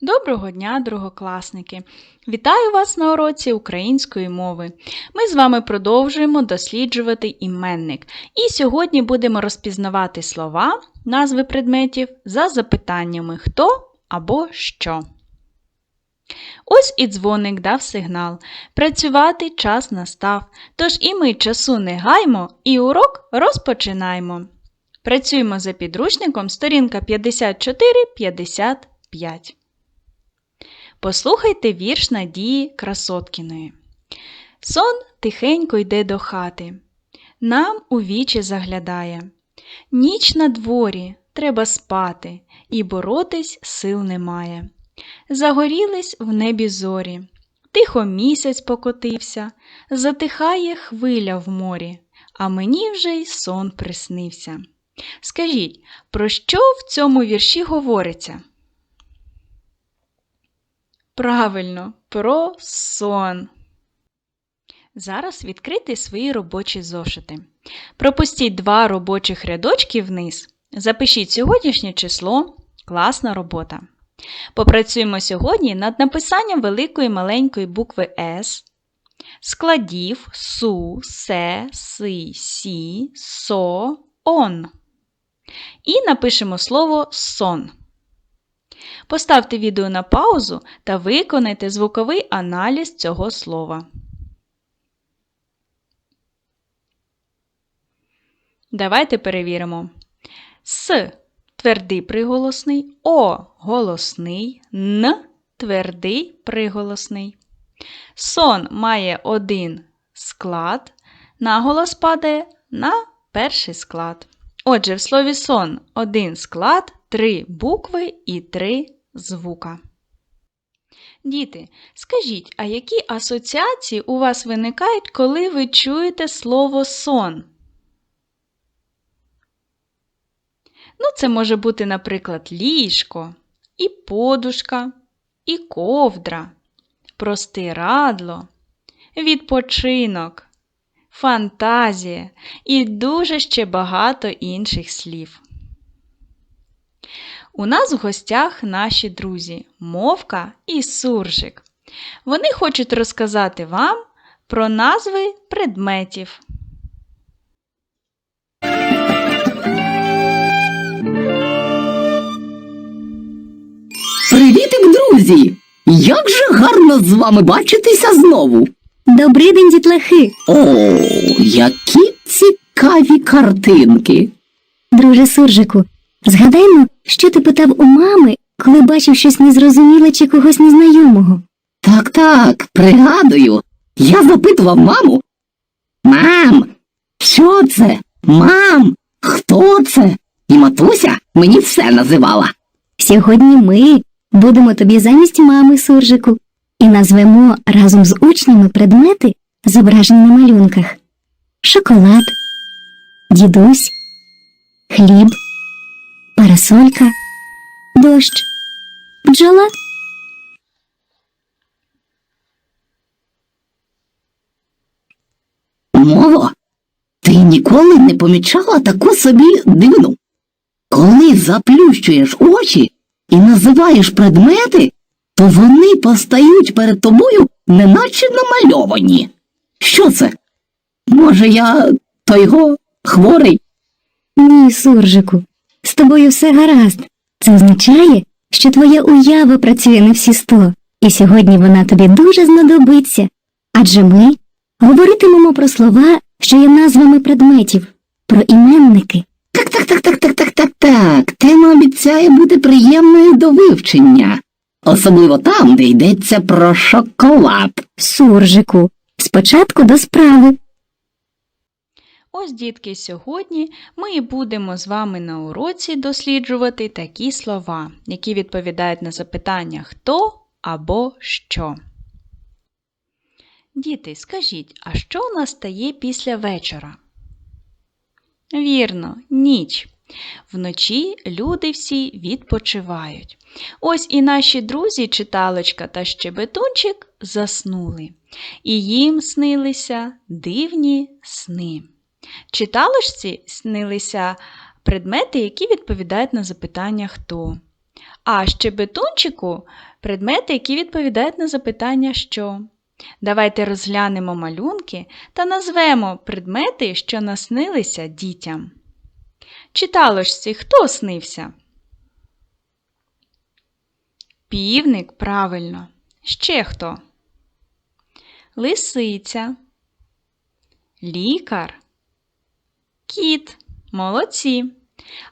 Доброго дня, другокласники! Вітаю вас на уроці української мови. Ми з вами продовжуємо досліджувати іменник. І сьогодні будемо розпізнавати слова, назви предметів за запитаннями хто або що. Ось і дзвоник дав сигнал. Працювати час настав. Тож і ми часу не гаймо, і урок розпочинаємо. Працюємо за підручником сторінка 54-55. Послухайте вірш Надії Красоткіної. Сон тихенько йде до хати, нам у вічі заглядає. Ніч на дворі, треба спати, і боротись сил немає. Загорілись в небі зорі, тихо місяць покотився, затихає хвиля в морі, а мені вже й сон приснився. Скажіть, про що в цьому вірші говориться? Правильно, про сон. Зараз відкрийте свої робочі зошити. Пропустіть два робочих рядочки вниз. Запишіть сьогоднішнє число. Класна робота. Попрацюємо сьогодні над написанням великої маленької букви С, складів су, се, си, сі, со, он. І напишемо слово сон. Поставте відео на паузу та виконайте звуковий аналіз цього слова. Давайте перевіримо. С твердий приголосний, О голосний, Н твердий приголосний. Сон має один склад, наголос падає на перший склад. Отже, в слові сон один склад, три букви і три звука. Діти, скажіть, а які асоціації у вас виникають, коли ви чуєте слово сон? Ну, це може бути, наприклад, ліжко, і подушка, і ковдра, простирадло, відпочинок, фантазія і дуже ще багато інших слів. У нас в гостях наші друзі Мовка і Суржик. Вони хочуть розказати вам про назви предметів. Привітик, друзі! Як же гарно з вами бачитися знову. Добрий день, дітлахи! О, які цікаві картинки. Друже Суржику, згадаймо, що ти питав у мами, коли бачив щось незрозуміле чи когось незнайомого. Так, так, пригадую. Я запитував маму. Мам, що це? Мам, хто це? І матуся мені все називала. Сьогодні ми будемо тобі замість мами Суржику і назвемо разом з учнями предмети, зображені на малюнках: шоколад, дідусь, хліб, парасолька, дощ, бджола. Мово, ти ніколи не помічала таку собі дивину. Коли заплющуєш очі і називаєш предмети, то вони постають перед тобою неначе намальовані. Що це? Може, я той хворий? Ні, Суржику, з тобою все гаразд. Це означає, що твоя уява працює на всі сто, і сьогодні вона тобі дуже знадобиться. Адже ми говоритимемо про слова, що є назвами предметів, про іменники. Так, так, так, так, так, так, так, так. Тема обіцяє бути приємною до вивчення. Особливо там, де йдеться про шоколад. Суржику, спочатку до справи. Ось, дітки, сьогодні ми і будемо з вами на уроці досліджувати такі слова, які відповідають на запитання хто або що. Діти, скажіть, а що у нас стає після вечора? Вірно, ніч. Вночі люди всі відпочивають. Ось і наші друзі, читалочка та щебетунчик, заснули, і їм снилися дивні сни. Читалочці снилися предмети, які відповідають на запитання хто. А щебетунчику предмети, які відповідають на запитання що. Давайте розглянемо малюнки та назвемо предмети, що наснилися дітям. Читалочці, хто снився? Півник, правильно. Ще хто? Лисиця, лікар, кіт. Молодці.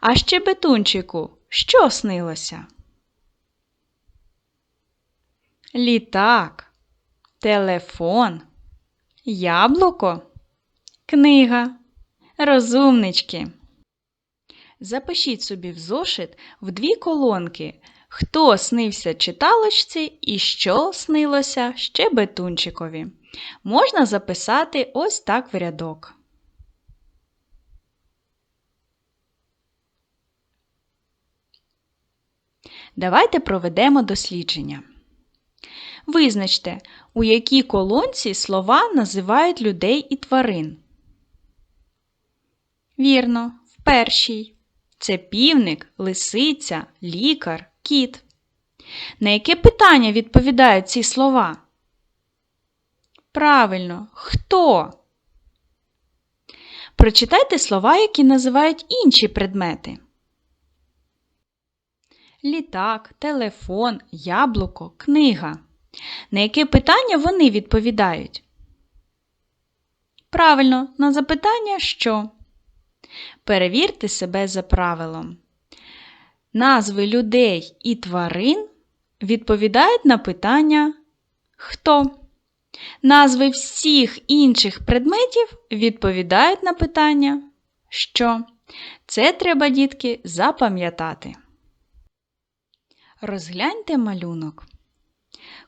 А ще бетунчику, що снилося? Літак, телефон, яблуко, книга, розумнички. Запишіть собі в зошит в дві колонки, хто снився читалочці і що снилося ще бетунчикові. Можна записати ось так в рядок. Давайте проведемо дослідження. Визначте, у якій колонці слова називають людей і тварин. Вірно, в першій. Це півник, лисиця, лікар, кіт. На яке питання відповідають ці слова? Правильно, хто? Прочитайте слова, які називають інші предмети. Літак, телефон, яблуко, книга. На яке питання вони відповідають? Правильно, на запитання що? Перевірте себе за правилом. Назви людей і тварин відповідають на питання хто. Назви всіх інших предметів відповідають на питання що. Це треба, дітки, запам'ятати. Розгляньте малюнок.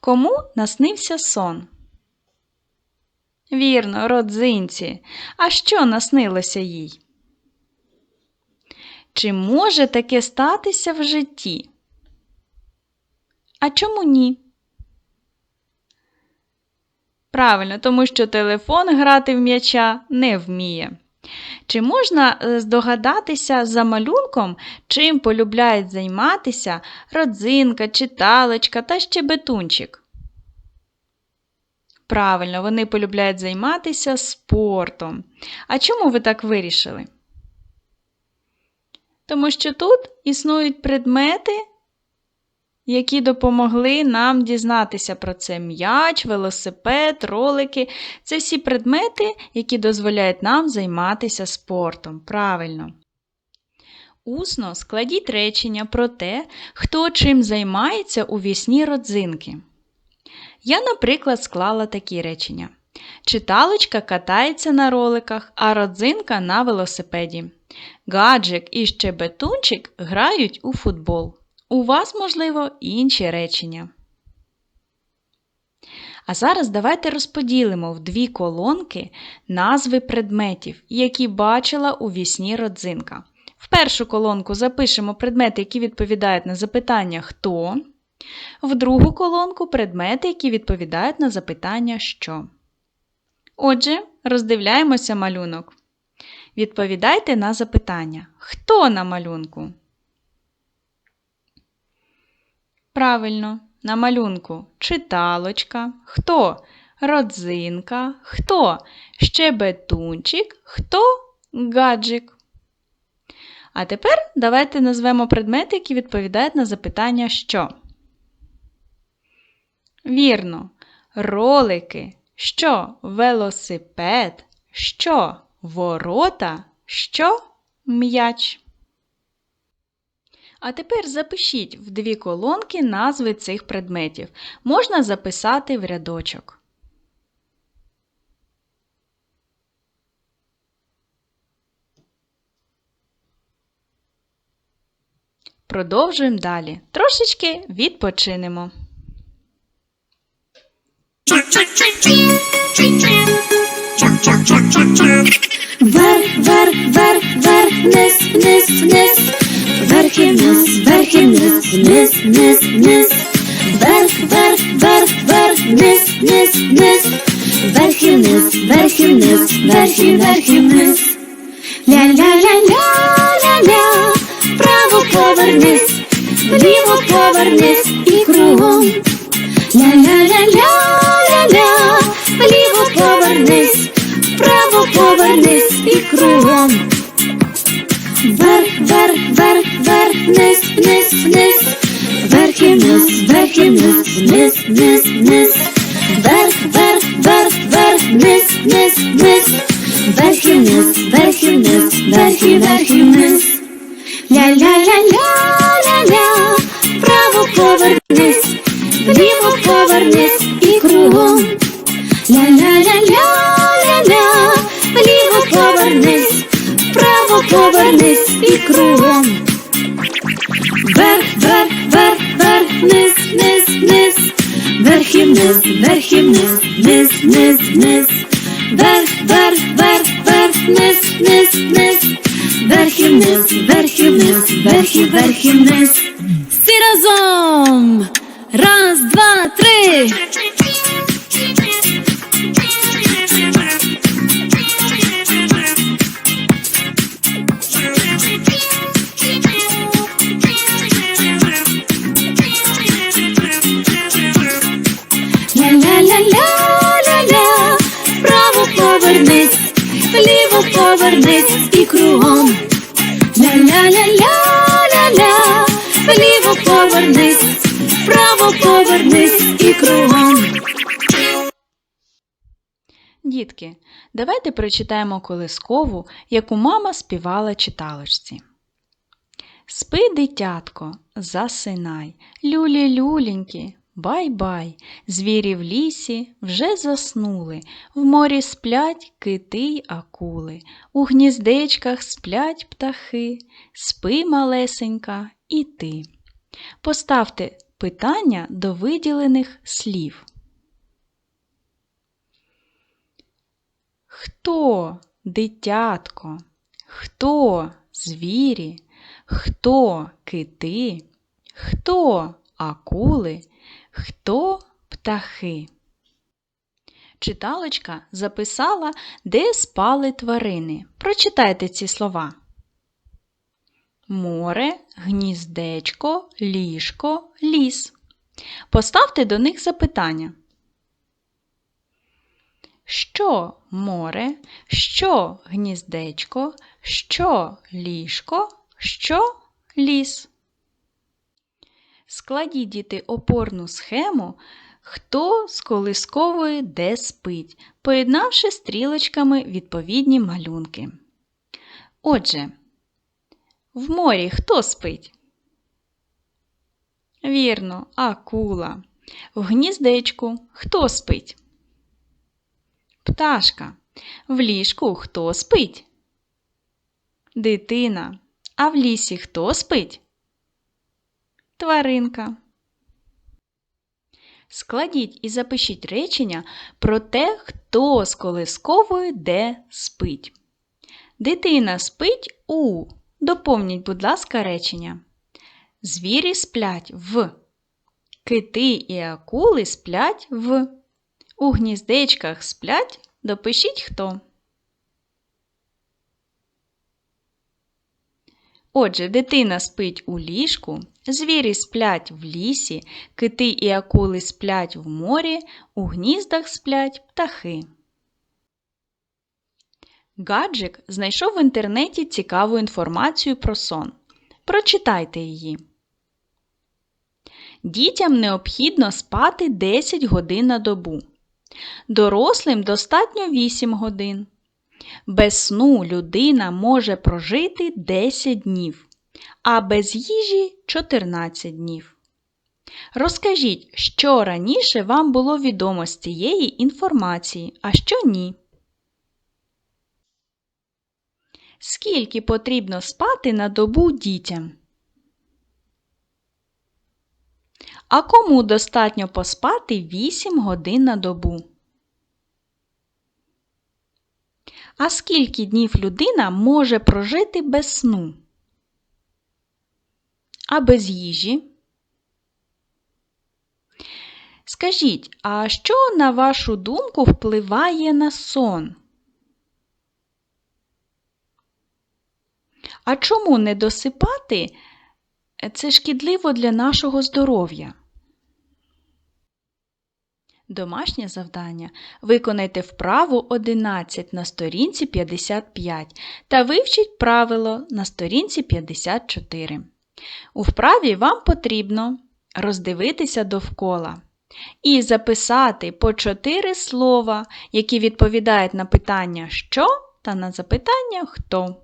Кому наснився сон? Вірно, родзинці. А що наснилося їй? Чи може таке статися в житті? А чому ні? Правильно, тому що телефон грати в м'яча не вміє. Чи можна е, здогадатися за малюнком, чим полюбляють займатися родзинка, читалочка та щебетунчик? Правильно, вони полюбляють займатися спортом. А чому ви так вирішили? Тому що тут існують предмети, які допомогли нам дізнатися про це м'яч, велосипед, ролики. Це всі предмети, які дозволяють нам займатися спортом. Правильно. Усно складіть речення про те, хто чим займається у вісні родзинки. Я, наприклад, склала такі речення. Читалочка катається на роликах, а родзинка на велосипеді. Гаджик і щебетунчик грають у футбол. У вас, можливо, інші речення. А зараз давайте розподілимо в дві колонки назви предметів, які бачила у вісні родзинка. В першу колонку запишемо предмети, які відповідають на запитання хто. В другу колонку предмети, які відповідають на запитання що. Отже, роздивляємося малюнок. Відповідайте на запитання. Хто на малюнку? Правильно, на малюнку. Читалочка, хто? Родзинка, хто? Щебетунчик, хто? Гаджик. А тепер давайте назвемо предмети, які відповідають на запитання що. Вірно, ролики, що? Велосипед, що? Ворота, що? М'яч. А тепер запишіть в дві колонки назви цих предметів. Можна записати в рядочок. Продовжуємо далі. Трошечки відпочинемо. Вверх, вверх, вверх, вверх, вниз, вниз, вниз. Вверх і вниз, вверх і вниз, вниз, вниз, вниз. Вверх, вверх, вверх, вверх, вниз, вниз, вниз. Вверх і вниз, вверх і вниз, вверх і вверх і вниз. Ля-ля-ля-ля-ля-ля, вправо повернись, вліво повернись і кругом. Ля-ля-ля-ля-ля-ля, вліво повернись, вправо повернись і кругом. Вниз, вниз, вниз, вверх і вниз, вверх і вниз, вниз, вниз, вниз, вверх, вверх, вверх, вверх, вниз, вниз, вниз, вверх і вниз, вверх і вниз, вверх і вверх і вниз. Ля-ля-ля-ля-ля-ля, вправо повернись, вліво повернись і кругом. Ля-ля-ля-ля-ля-ля, вліво повернись, вправо повернись і кругом. Вверх і вниз, вверх і вверх і вниз. Всі разом! Раз, два, три! Ля-ля-ля-ля-ля-ля, вправо повернись, вліво повернись і кругом. Повернись, вправо повернись і кругом. Дітки, давайте прочитаємо колискову, яку мама співала читалочці. Спи, дитятко, засинай, люлі-люленькі, бай-бай, звірі в лісі вже заснули, в морі сплять кити й акули, у гніздечках сплять птахи, спи, малесенька, і ти. Поставте питання до виділених слів. Хто дитятко? Хто звірі? Хто кити? Хто акули? Хто птахи? Читалочка записала, де спали тварини. Прочитайте ці слова. Море, гніздечко, ліжко, ліс. Поставте до них запитання. Що море, що гніздечко, що ліжко, що ліс. Складіть діти опорну схему, хто з колискової де спить, поєднавши стрілочками відповідні малюнки. Отже, в морі хто спить? Вірно, акула. В гніздечку хто спить? Пташка. В ліжку хто спить? Дитина. А в лісі хто спить? Тваринка. Складіть і запишіть речення про те, хто з колисковою де спить. Дитина спить у. Доповніть, будь ласка, речення. Звірі сплять в. Кити і акули сплять в. У гніздечках сплять. Допишіть хто. Отже, дитина спить у ліжку, звірі сплять в лісі, кити і акули сплять в морі, у гніздах сплять птахи. Гаджик знайшов в інтернеті цікаву інформацію про сон. Прочитайте її. Дітям необхідно спати 10 годин на добу. Дорослим достатньо 8 годин. Без сну людина може прожити 10 днів, а без їжі 14 днів. Розкажіть, що раніше вам було відомо з цієї інформації, а що ні. Скільки потрібно спати на добу дітям? А кому достатньо поспати 8 годин на добу? А скільки днів людина може прожити без сну? А без їжі? Скажіть, а що, на вашу думку, впливає на сон? А чому не досипати це шкідливо для нашого здоров'я. Домашнє завдання. Виконайте вправу 11 на сторінці 55 та вивчіть правило на сторінці 54. У вправі вам потрібно роздивитися довкола і записати по 4 слова, які відповідають на питання що та на запитання хто.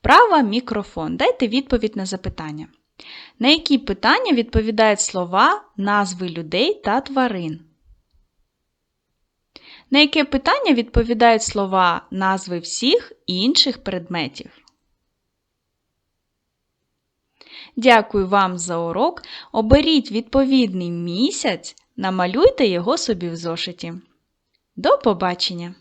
Вправа мікрофон. Дайте відповідь на запитання. На які питання відповідають слова, назви людей та тварин? На яке питання відповідають слова, назви всіх інших предметів? Дякую вам за урок. Оберіть відповідний місяць, намалюйте його собі в зошиті. До побачення!